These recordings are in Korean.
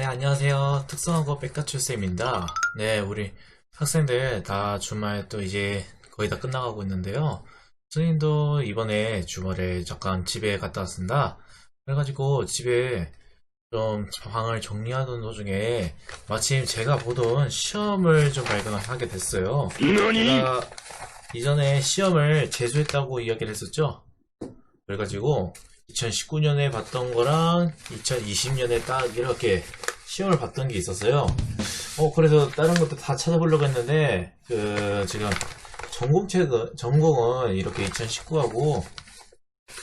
네, 안녕하세요. 특성화고 백가출쌤입니다. 네, 우리 학생들 다 주말 또 이제 거의 다 끝나가고 있는데요. 선생님도 이번에 주말에 잠깐 집에 갔다 왔습니다. 그래가지고 집에 좀 방을 정리하던 도중에 마침 제가 보던 시험을 좀 발견하게 됐어요. 제가 이전에 시험을 재수했다고 이야기를 했었죠? 그래가지고 2019년에 봤던 거랑 2020년에 딱 이렇게 시험을 봤던 게 있었어요. 어, 그래서 다른 것도 다 찾아보려고 했는데, 그, 지금 전공책은, 전공은 이렇게 2019하고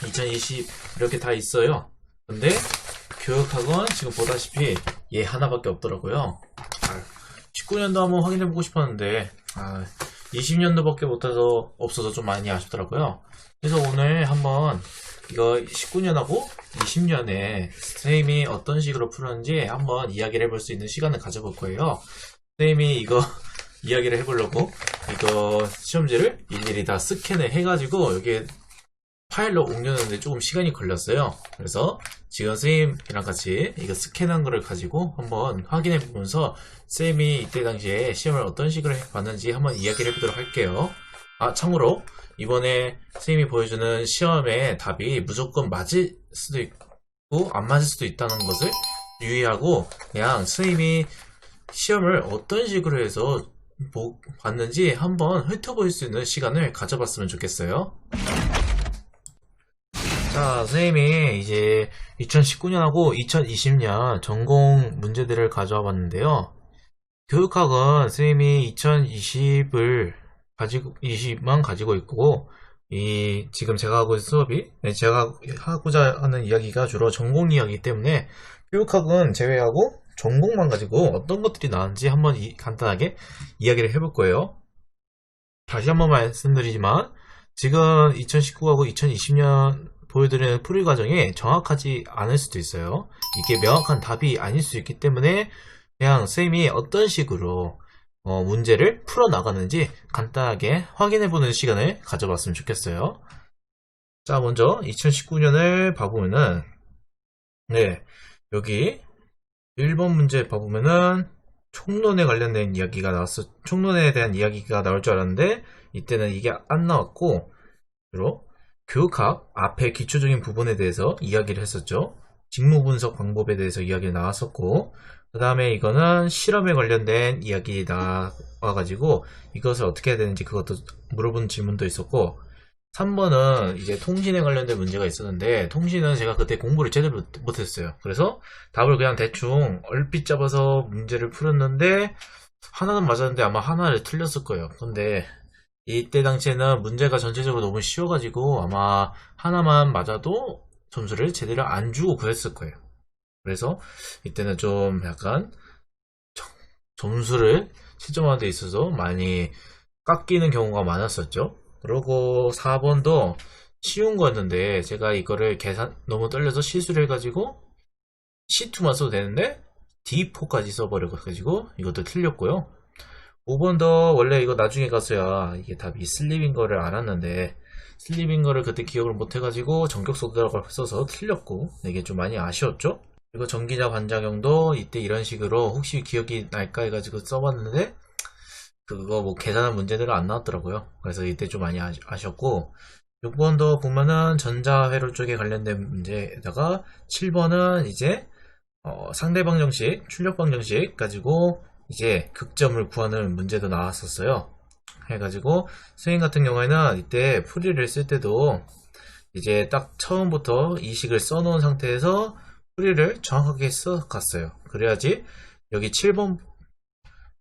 2020 이렇게 다 있어요. 근데 교육학은 지금 보다시피 얘 하나밖에 없더라고요. 19년도 한번 확인해보고 싶었는데, 아, 20년도밖에 못해서 없어서 좀 많이 아쉽더라고요. 그래서 오늘 한번 이거 19년하고 20년에 선생님이 어떤 식으로 풀었는지 한번 이야기를 해볼 수 있는 시간을 가져볼 거예요. 선생님이 이거 이야기를 해보려고 이거 시험지를 일일이 다 스캔을 해가지고 여기에 파일로 옮겨놓는데 조금 시간이 걸렸어요. 그래서 지금 선생님이랑 같이 이거 스캔한 거를 가지고 한번 확인해 보면서 쌤이 이때 당시에 시험을 어떤 식으로 봤는지 한번 이야기를 해보도록 할게요. 아, 참고로 이번에 선생님이 보여주는 시험의 답이 무조건 맞을 수도 있고 안 맞을 수도 있다는 것을 유의하고 그냥 선생님이 시험을 어떤 식으로 해서 뭐 봤는지 한번 훑어볼 수 있는 시간을 가져봤으면 좋겠어요. 자, 선생님이 이제 2019년하고 2020년 전공 문제들을 가져와 봤는데요. 교육학은 선생님이 2020을 가지고 20만 가지고 있고 이 지금 제가 하고 있는 수업이 네, 제가 하고자 하는 이야기가 주로 전공 이야기이기 때문에 교육학은 제외하고 전공만 가지고 어떤 것들이 나왔는지 한번 이- 간단하게 이야기를 해볼 거예요. 다시 한번 말씀드리지만 지금 2019하고 2020년 보여드리는 풀이 과정이 정확하지 않을 수도 있어요. 이게 명확한 답이 아닐 수 있기 때문에 그냥 선생님이 어떤 식으로 어, 문제를 풀어 나가는지 간단하게 확인해 보는 시간을 가져봤으면 좋겠어요. 자, 먼저 2019년을 봐보면은 네, 여기 1번 문제 봐보면은 총론에 관련된 이야기가 나왔어. 총론에 대한 이야기가 나올 줄 알았는데 이때는 이게 안 나왔고 주로 교육학 앞에 기초적인 부분에 대해서 이야기를 했었죠. 직무 분석 방법에 대해서 이야기 나왔었고 그 다음에 이거는 실험에 관련된 이야기 나와가지고 이것을 어떻게 해야 되는지 그것도 물어본 질문도 있었고 3번은 이제 통신에 관련된 문제가 있었는데 통신은 제가 그때 공부를 제대로 못- 못했어요. 그래서 답을 그냥 대충 얼핏 잡아서 문제를 풀었는데 하나는 맞았는데 아마 하나를 틀렸을 거예요. 근데 이때 당시에는 문제가 전체적으로 너무 쉬워가지고 아마 하나만 맞아도 점수를 제대로 안 주고 그랬을 거예요. 그래서 이때는 좀 약간 점- 점수를 채점하는 데 있어서 많이 깎이는 경우가 많았었죠. 그리고 4번도 쉬운 거였는데 제가 이거를 계산 너무 떨려서 실수를 해가지고 C2만 써도 되는데 D4까지 써버려가지고 이것도 틀렸고요. 5번도 원래 이거 나중에 가서야 이게 답이 슬립인 거를 알았는데 슬립인 거를 그때 기억을 못 해가지고 전격 소득을 써서 틀렸고 이게 좀 많이 아쉬웠죠? 그리고 전기자 반작용도 이때 이런 식으로 혹시 기억이 날까 해가지고 써봤는데 그거 뭐 계산한 문제들은 안 나왔더라고요. 그래서 이때 좀 많이 아쉬웠고 6번도 보면은 전자회로 쪽에 관련된 문제에다가 7번은 이제 어, 상대방 정식, 출력방 정식 가지고 이제 극점을 구하는 문제도 나왔었어요. 해가지고 스윙 같은 경우에는 이때 풀이를 쓸 때도 이제 딱 처음부터 이식을 써놓은 상태에서 풀이를 정확하게 써 갔어요. 그래야지 여기 7번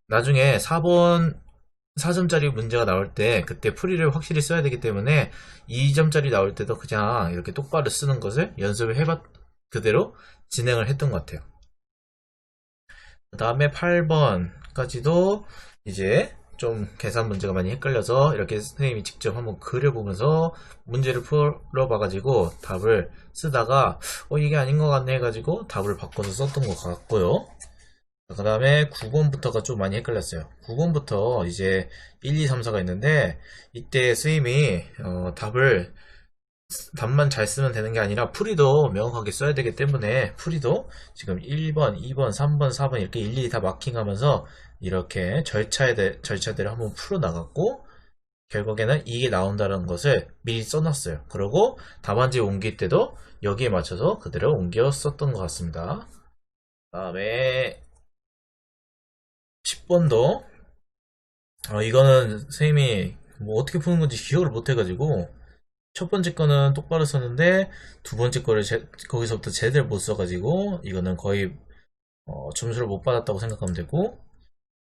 나중에 4번 4점짜리 문제가 나올 때 그때 풀이를 확실히 써야 되기 때문에 2점짜리 나올 때도 그냥 이렇게 똑바로 쓰는 것을 연습을 해봤 그대로 진행을 했던 것 같아요. 그 다음에 8번까지도 이제 좀 계산 문제가 많이 헷갈려서 이렇게 선생님이 직접 한번 그려보면서 문제를 풀어봐가지고 답을 쓰다가 어 이게 아닌 것 같네 해가지고 답을 바꿔서 썼던 것 같고요. 그 다음에 9번부터가 좀 많이 헷갈렸어요. 9번부터 이제 1, 2, 3, 4가 있는데 이때 선생님이 어, 답을 답만 잘 쓰면 되는 게 아니라 풀이도 명확하게 써야 되기 때문에 풀이도 지금 1번, 2번, 3번, 4번 이렇게 일일이 다 마킹하면서 이렇게 절차에 대, 절차들을 한번 풀어 나갔고 결국에는 이게 나온다는 것을 미리 써놨어요. 그리고 답안지 옮길 때도 여기에 맞춰서 그대로 옮겨 썼던 것 같습니다. 다음에 10번도 어, 이거는 선생님이 뭐 어떻게 푸는 건지 기억을 못 해가지고 첫 번째 거는 똑바로 썼는데 두 번째 거를 제- 거기서부터 제대로 못 써가지고 이거는 거의 어, 점수를 못 받았다고 생각하면 되고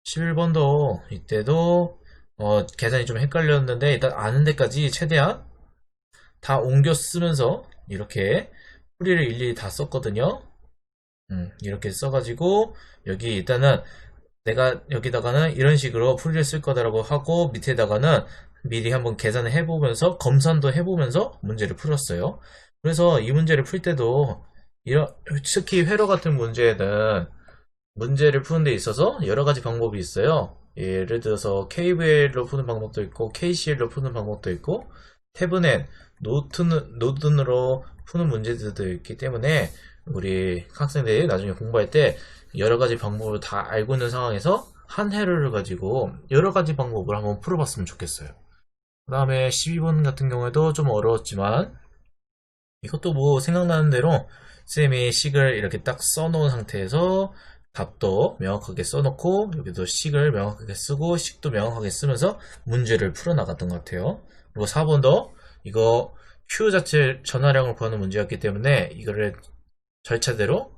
11번도 이때도 어, 계산이 좀 헷갈렸는데 일단 아는 데까지 최대한 다 옮겨 쓰면서 이렇게 풀이를 일일이 다 썼거든요. 음, 이렇게 써가지고 여기 일단은 내가 여기다가는 이런 식으로 풀이를 쓸 거다라고 하고 밑에다가는 미리 한번 계산을 해보면서 검산도 해보면서 문제를 풀었어요. 그래서 이 문제를 풀 때도 이런 특히 회로 같은 문제는 문제를 푸는 데 있어서 여러 가지 방법이 있어요. 예를 들어서 KVL로 푸는 방법도 있고 KCL로 푸는 방법도 있고 태브넷, 노트는, 노든으로 푸는 문제들도 있기 때문에 우리 학생들이 나중에 공부할 때 여러 가지 방법을 다 알고 있는 상황에서 한 회로를 가지고 여러 가지 방법을 한번 풀어봤으면 좋겠어요. 그 다음에 12번 같은 경우에도 좀 어려웠지만 이것도 뭐 생각나는 대로 쌤이 식을 이렇게 딱 써놓은 상태에서 답도 명확하게 써놓고 여기도 식을 명확하게 쓰고 식도 명확하게 쓰면서 문제를 풀어나갔던 것 같아요. 그리고 4번도 이거 Q 자체 전화량을 구하는 문제였기 때문에 이거를 절차대로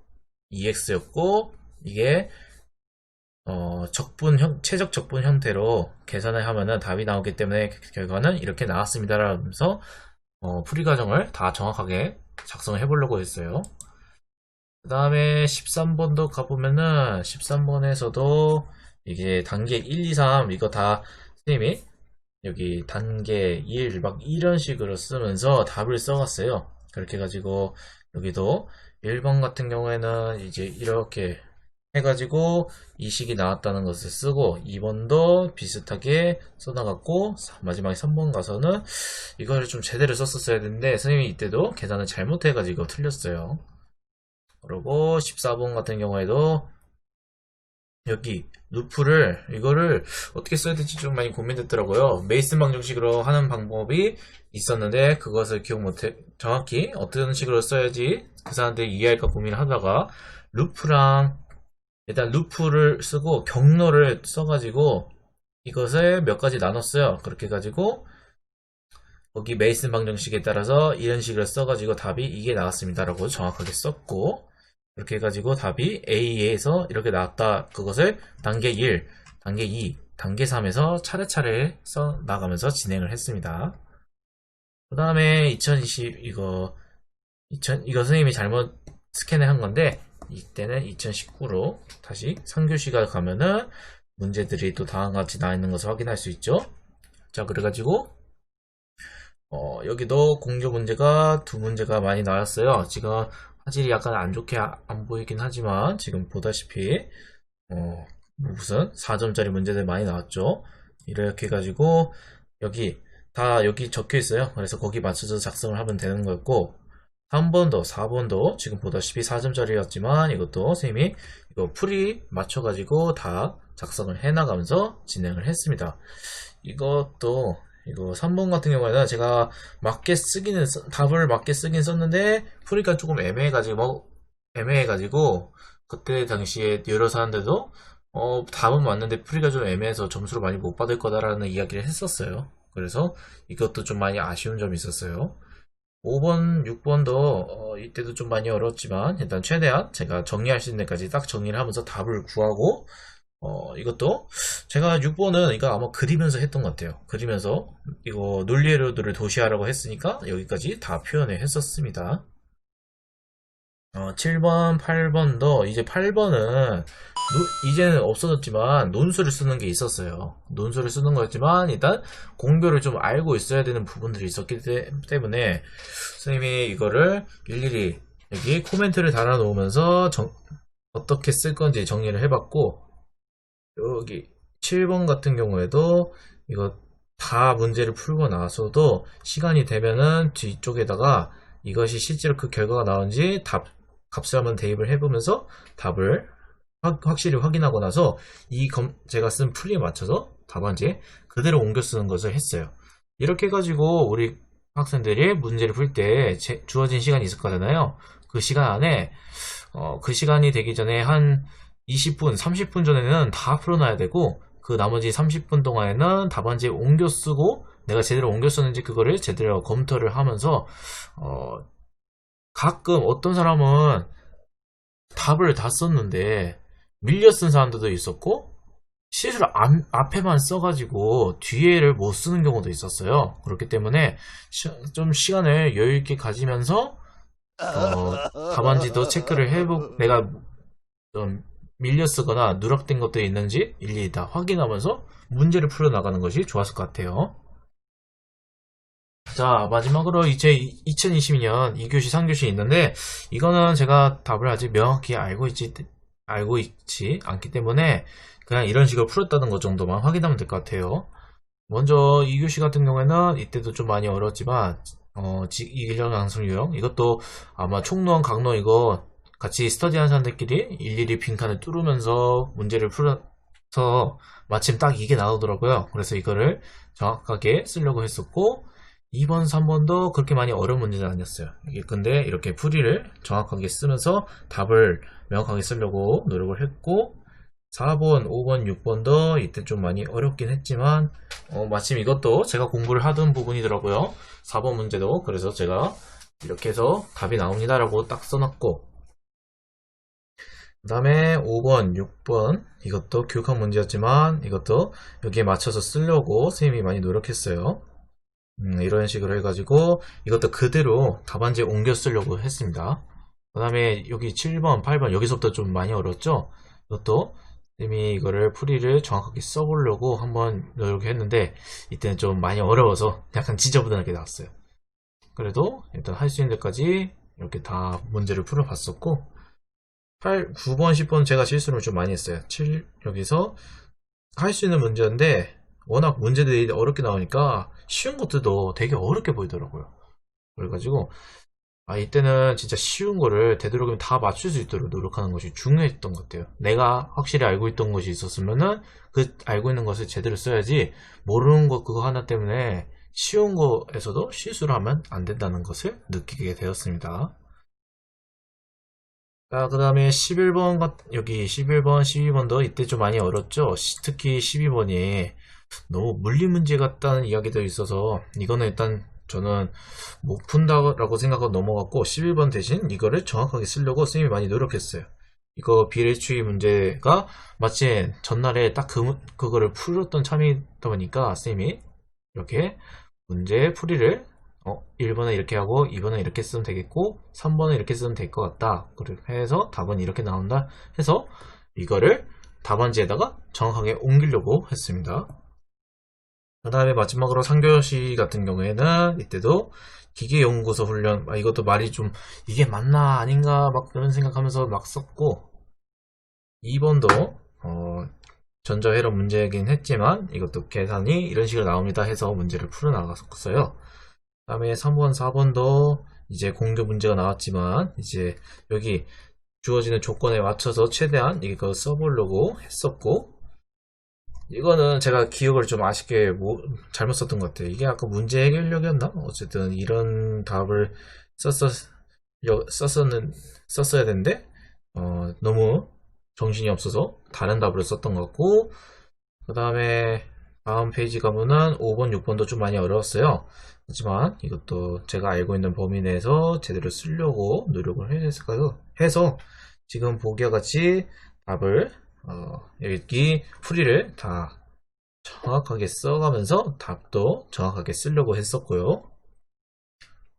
EX였고 이게 어, 적분 형, 최적 적분 형태로 계산을 하면은 답이 나오기 때문에 결과는 이렇게 나왔습니다라면서 어, 풀이 과정을 다 정확하게 작성을 해보려고 했어요. 그 다음에 13번도 가보면은 13번에서도 이게 단계 1, 2, 3 이거 다 선생님이 여기 단계 1 막 이런 식으로 쓰면서 답을 써갔어요. 그렇게 해가지고 여기도 1번 같은 경우에는 이제 이렇게 해가지고 이 식이 나왔다는 것을 쓰고 2번도 비슷하게 써나갔고 마지막에 3번 가서는 이거를 좀 제대로 썼었어야 되는데 선생님이 이때도 계산을 잘못해가지고 틀렸어요. 그리고 14번 같은 경우에도 여기 루프를 이거를 어떻게 써야 될지 좀 많이 고민됐더라고요. 메이슨 방정식으로 하는 방법이 있었는데 그것을 기억 못해 정확히 어떤 식으로 써야지 그 사람들이 이해할까 고민을 하다가 루프랑 일단 루프를 쓰고 경로를 써가지고 이것을 몇 가지 나눴어요. 그렇게 해가지고 거기 메이슨 방정식에 따라서 이런 식으로 써가지고 답이 이게 나왔습니다 라고 정확하게 썼고 이렇게 해가지고 답이 A에서 이렇게 나왔다. 그것을 단계 1, 단계 2, 단계 3에서 차례차례 써 나가면서 진행을 했습니다. 그 다음에 2020 이거 2000 이거 선생님이 잘못 스캔을 한 건데 이때는 2019로 다시 3교시가 가면은 문제들이 또 다음과 같이 나와 있는 것을 확인할 수 있죠. 자, 그래가지고 어, 여기도 공조 문제가 두 문제가 많이 나왔어요. 지금 화질이 약간 안 좋게 아- 안 보이긴 하지만 지금 보다시피 어, 무슨 4점짜리 문제들 많이 나왔죠. 이렇게 해가지고 여기 다 여기 적혀 있어요. 그래서 거기 맞춰서 작성을 하면 되는 거였고 3번도 4번도 지금 보다시피 4점짜리였지만 이것도 선생님이 이거 풀이 맞춰가지고 다 작성을 해나가면서 진행을 했습니다. 이것도 이거 3번 같은 경우에는 제가 맞게 쓰기는 쓰- 답을 맞게 쓰긴 썼는데 풀이가 조금 애매해가지고 뭐 애매해가지고 그때 당시에 여러 사람들도 어 답은 맞는데 풀이가 좀 애매해서 점수를 많이 못 받을 거다라는 이야기를 했었어요. 그래서 이것도 좀 많이 아쉬운 점이 있었어요. 5번, 6번도 이때도 좀 많이 어렵지만 일단 최대한 제가 정리할 수 있는 데까지 딱 정리를 하면서 답을 구하고 어, 이것도 제가 6번은 이거 아마 그리면서 했던 것 같아요. 그리면서 이거 논리에로드를 도시하라고 했으니까 여기까지 다 표현을 했었습니다. 어, 7번, 8번도 이제 8번은 이제는 없어졌지만 논술을 쓰는 게 있었어요. 논술을 쓰는 거였지만 일단 공교를 좀 알고 있어야 되는 부분들이 있었기 때- 때문에 선생님이 이거를 일일이 여기 코멘트를 달아 놓으면서 정- 어떻게 쓸 건지 정리를 해봤고 여기 7번 같은 경우에도 이거 다 문제를 풀고 나서도 시간이 되면은 뒤쪽에다가 이것이 실제로 그 결과가 나온지 답 값을 한번 대입을 해보면서 답을 확, 확실히 확인하고 나서 이 검, 제가 쓴 풀이에 맞춰서 답안지에 그대로 옮겨 쓰는 것을 했어요. 이렇게 해가지고 우리 학생들이 문제를 풀 때 주어진 시간이 있을 거잖아요. 그 시간 안에 어, 그 시간이 되기 전에 한 20분, 30분 전에는 다 풀어놔야 되고 그 나머지 30분 동안에는 답안지에 옮겨 쓰고 내가 제대로 옮겨 썼는지 그거를 제대로 검토를 하면서 어, 가끔 어떤 사람은 답을 다 썼는데 밀려 쓴 사람들도 있었고 실수를 앞, 앞에만 써가지고 뒤에를 못 쓰는 경우도 있었어요. 그렇기 때문에 시, 좀 시간을 여유 있게 가지면서 어, 답안지도 체크를 해보 내가 좀 밀려 쓰거나 누락된 것들이 있는지 일일이 다 확인하면서 문제를 풀어나가는 것이 좋았을 것 같아요. 자, 마지막으로 이제 2022년 2교시, 3교시 있는데, 이거는 제가 답을 아직 명확히 알고 있지, 알고 있지 않기 때문에, 그냥 이런 식으로 풀었다는 것 정도만 확인하면 될 것 같아요. 먼저 2교시 같은 경우에는 이때도 좀 많이 어렵지만, 어, 이기령 양성 유형, 이것도 아마 총론, 강론 이거 같이 스터디한 사람들끼리 일일이 빈칸을 뚫으면서 문제를 풀어서 마침 딱 이게 나오더라고요. 그래서 이거를 정확하게 쓰려고 했었고, 2번, 3번도 그렇게 많이 어려운 문제는 아니었어요. 근데 이렇게 풀이를 정확하게 쓰면서 답을 명확하게 쓰려고 노력을 했고 4번, 5번, 6번도 이때 좀 많이 어렵긴 했지만 어, 마침 이것도 제가 공부를 하던 부분이더라고요. 4번 문제도 그래서 제가 이렇게 해서 답이 나옵니다 라고 딱 써놨고 그 다음에 5번, 6번 이것도 교육학 문제였지만 이것도 여기에 맞춰서 쓰려고 선생님이 많이 노력했어요. 음, 이런 식으로 해가지고 이것도 그대로 답안지에 옮겨 쓰려고 했습니다. 그 다음에 여기 7번, 8번 여기서부터 좀 많이 어렵죠? 이것도 이미 이거를 풀이를 정확하게 써보려고 한번 노력했는데 이때는 좀 많이 어려워서 약간 지저분하게 나왔어요. 그래도 일단 할 수 있는 데까지 이렇게 다 문제를 풀어봤었고 8, 9번, 10번 제가 실수를 좀 많이 했어요. 7 여기서 할 수 있는 문제인데 워낙 문제들이 어렵게 나오니까 쉬운 것들도 되게 어렵게 보이더라고요. 그래가지고 아 이때는 진짜 쉬운 거를 되도록이면 다 맞출 수 있도록 노력하는 것이 중요했던 것 같아요. 내가 확실히 알고 있던 것이 있었으면은 그 알고 있는 것을 제대로 써야지 모르는 것 그거 하나 때문에 쉬운 거에서도 실수를 하면 안 된다는 것을 느끼게 되었습니다. 자, 그 다음에 11번, 여기 11번, 12번도 이때 좀 많이 어렵죠? 특히 12번이 너무 물리 문제 같다는 이야기도 있어서 이거는 일단 저는 못 푼다고 생각하고 넘어갔고 11번 대신 이거를 정확하게 쓰려고 선생님이 많이 노력했어요. 이거 비례추이 문제가 마침 전날에 딱 그, 그거를 풀었던 참이다 보니까 선생님이 이렇게 문제 풀이를 어, 1번은 이렇게 하고 2번은 이렇게 쓰면 되겠고 3번은 이렇게 쓰면 될 것 같다. 그렇게 해서 답은 이렇게 나온다 해서 이거를 답안지에다가 정확하게 옮기려고 했습니다. 그 다음에 마지막으로 3교시 같은 경우에는 이때도 기계연구소 훈련 아, 이것도 말이 좀 이게 맞나 아닌가 막 그런 생각하면서 막 썼고 2번도 어, 전자회로 문제이긴 했지만 이것도 계산이 이런 식으로 나옵니다 해서 문제를 풀어나갔었어요 그 다음에 3번 4번도 이제 공교 문제가 나왔지만 이제 여기 주어지는 조건에 맞춰서 최대한 이거 써보려고 했었고 이거는 제가 기억을 좀 아쉽게 뭐, 잘못 썼던 것 같아요. 이게 아까 문제 해결력이었나? 어쨌든 이런 답을 썼었, 썼었는, 썼어야 되는데, 어, 너무 정신이 없어서 다른 답으로 썼던 것 같고, 그 다음에 다음 페이지 가면은 5번, 6번도 좀 많이 어려웠어요. 하지만 이것도 제가 알고 있는 범위 내에서 제대로 쓰려고 노력을 해서, 해서 지금 보기와 같이 답을 어, 여기 풀이를 다 정확하게 써가면서 답도 정확하게 쓰려고 했었고요.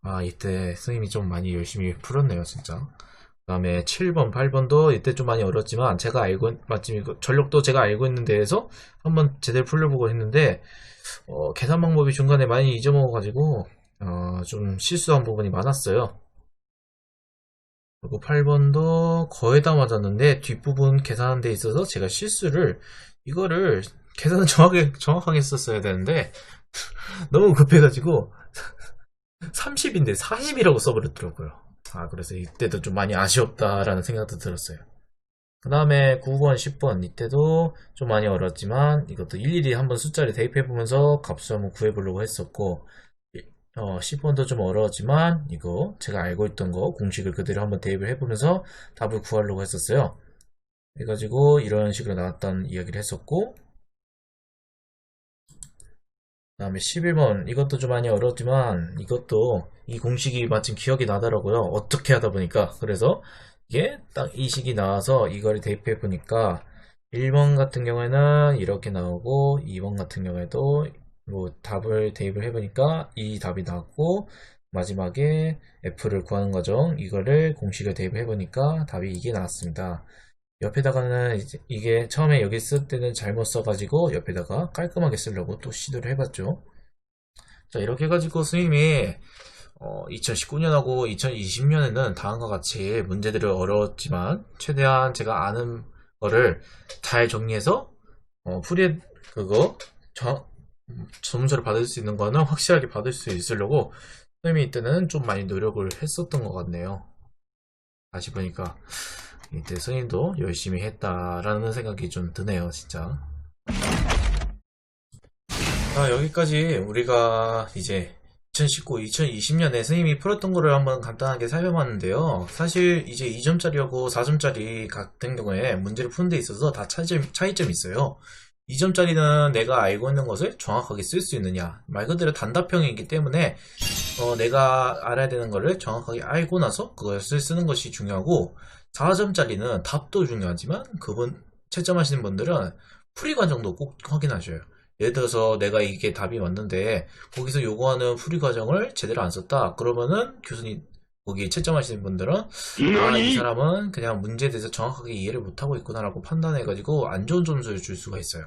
아 이때 선생님이 좀 많이 열심히 풀었네요 진짜. 그 다음에 7번, 8번도 이때 좀 많이 어렵지만 제가 알고 마침 전력도 제가 알고 있는 데에서 한번 제대로 풀려보고 했는데 어, 계산 방법이 중간에 많이 잊어먹어가지고 어, 좀 실수한 부분이 많았어요. 그리고 8번도 거의 다 맞았는데 뒷부분 계산하는 데 있어서 제가 실수를 이거를 계산을 정확하게 정확하게 썼어야 되는데 너무 급해가지고 30인데 40이라고 써버렸더라고요. 아, 그래서 이때도 좀 많이 아쉬웠다라는 생각도 들었어요. 그 다음에 9번, 10번 이때도 좀 많이 어렵지만 이것도 일일이 한번 숫자를 대입해보면서 값을 한번 구해보려고 했었고 어, 10번도 좀 어려웠지만 이거 제가 알고 있던 거 공식을 그대로 한번 대입을 해보면서 답을 구하려고 했었어요. 해가지고 이런 식으로 나왔다는 이야기를 했었고 그 다음에 11번 이것도 좀 많이 어려웠지만 이것도 이 공식이 마침 기억이 나더라고요. 어떻게 하다 보니까. 그래서 이게 딱 이 식이 나와서 이걸 대입해 보니까 1번 같은 경우에는 이렇게 나오고 2번 같은 경우에도 뭐 답을 대입을 해 보니까 이 답이 나왔고 마지막에 F를 구하는 과정 이거를 공식을 대입해 보니까 답이 이게 나왔습니다 옆에다가는 이게 처음에 여기 쓸 때는 잘못 써가지고 옆에다가 깔끔하게 쓰려고 또 시도를 해봤죠. 자 이렇게 해가지고 스님이 2019년하고 2020년에는 다음과 같이 문제들을 어려웠지만 최대한 제가 아는 거를 잘 정리해서 어, 풀이 그거 저, 점수를 받을 수 있는 거는 확실하게 받을 수 있으려고 스님이 이때는 좀 많이 노력을 했었던 것 같네요. 다시 보니까 이때 스님도 열심히 했다라는 생각이 좀 드네요, 진짜. 자, 여기까지 우리가 이제 2019, 2020년에 스님이 풀었던 거를 한번 간단하게 살펴봤는데요. 사실 이제 2점짜리하고 4점짜리 같은 경우에 문제를 푸는 데 있어서 다 차이점, 차이점이 있어요. 2점짜리는 내가 알고 있는 것을 정확하게 쓸 수 있느냐. 말 그대로 단답형이기 때문에 어, 내가 알아야 되는 거를 정확하게 알고 나서 그것을 쓰는 것이 중요하고 4점짜리는 답도 중요하지만 그분 채점하시는 분들은 풀이 과정도 꼭 확인하셔요. 예를 들어서 내가 이게 답이 맞는데 거기서 요구하는 풀이 과정을 제대로 안 썼다. 그러면은 교수님 거기 채점하시는 분들은 아, 이 사람은 그냥 문제에 대해서 정확하게 이해를 못하고 있구나라고 판단해가지고 안 좋은 점수를 줄 수가 있어요.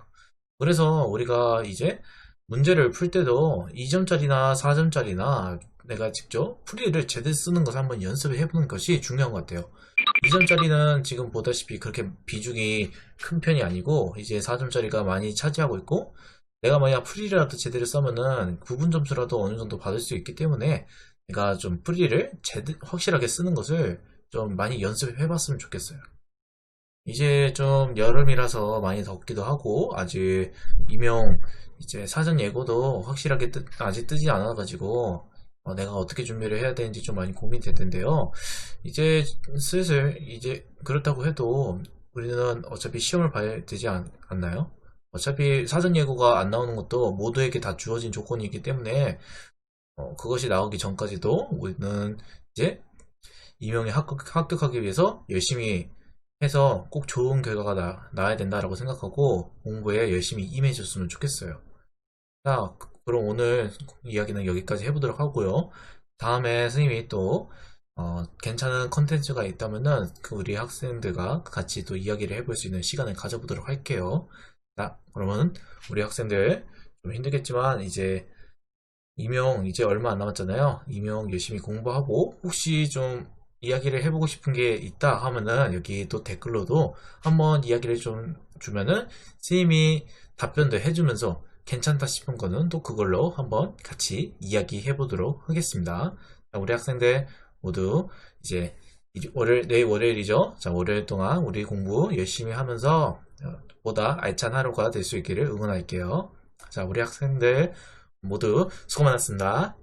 그래서 우리가 이제 문제를 풀 때도 2점짜리나 4점짜리나 내가 직접 풀이를 제대로 쓰는 것을 한번 연습해 보는 것이 중요한 것 같아요. 2점짜리는 지금 보다시피 그렇게 비중이 큰 편이 아니고 이제 4점짜리가 많이 차지하고 있고 내가 만약 풀이라도 제대로 써면은 구분 점수라도 어느 정도 받을 수 있기 때문에 내가 좀 풀이를 확실하게 쓰는 것을 좀 많이 연습해 봤으면 좋겠어요. 이제 좀 여름이라서 많이 덥기도 하고 아직 이명 이제 사전 예고도 확실하게 뜨, 아직 뜨지 않아 가지고 어, 내가 어떻게 준비를 해야 되는지 좀 많이 고민될 텐데요. 이제 슬슬 이제 그렇다고 해도 우리는 어차피 시험을 봐야 되지 않, 않나요? 어차피 사전 예고가 안 나오는 것도 모두에게 다 주어진 조건이기 때문에 어, 그것이 나오기 전까지도 우리는 이제 임용에 합격, 합격하기 위해서 열심히 해서 꼭 좋은 결과가 나, 나야 된다라고 생각하고 공부에 열심히 임해줬으면 좋겠어요. 자, 그럼 오늘 이야기는 여기까지 해보도록 하고요. 다음에 선생님이 또 어, 괜찮은 컨텐츠가 있다면은 그 우리 학생들과 같이 또 이야기를 해볼 수 있는 시간을 가져보도록 할게요. 자, 그러면 우리 학생들 좀 힘들겠지만 이제 임용 이제 얼마 안 남았잖아요. 임용 열심히 공부하고 혹시 좀 이야기를 해보고 싶은 게 있다 하면은 여기 또 댓글로도 한번 이야기를 좀 주면은 선생님이 답변도 해주면서 괜찮다 싶은 거는 또 그걸로 한번 같이 이야기해 보도록 하겠습니다. 자, 우리 학생들 모두 이제 월요일, 내일 월요일이죠. 자, 월요일 동안 우리 공부 열심히 하면서 어, 보다 알찬 하루가 될 수 있기를 응원할게요. 자, 우리 학생들 모두 수고 많았습니다.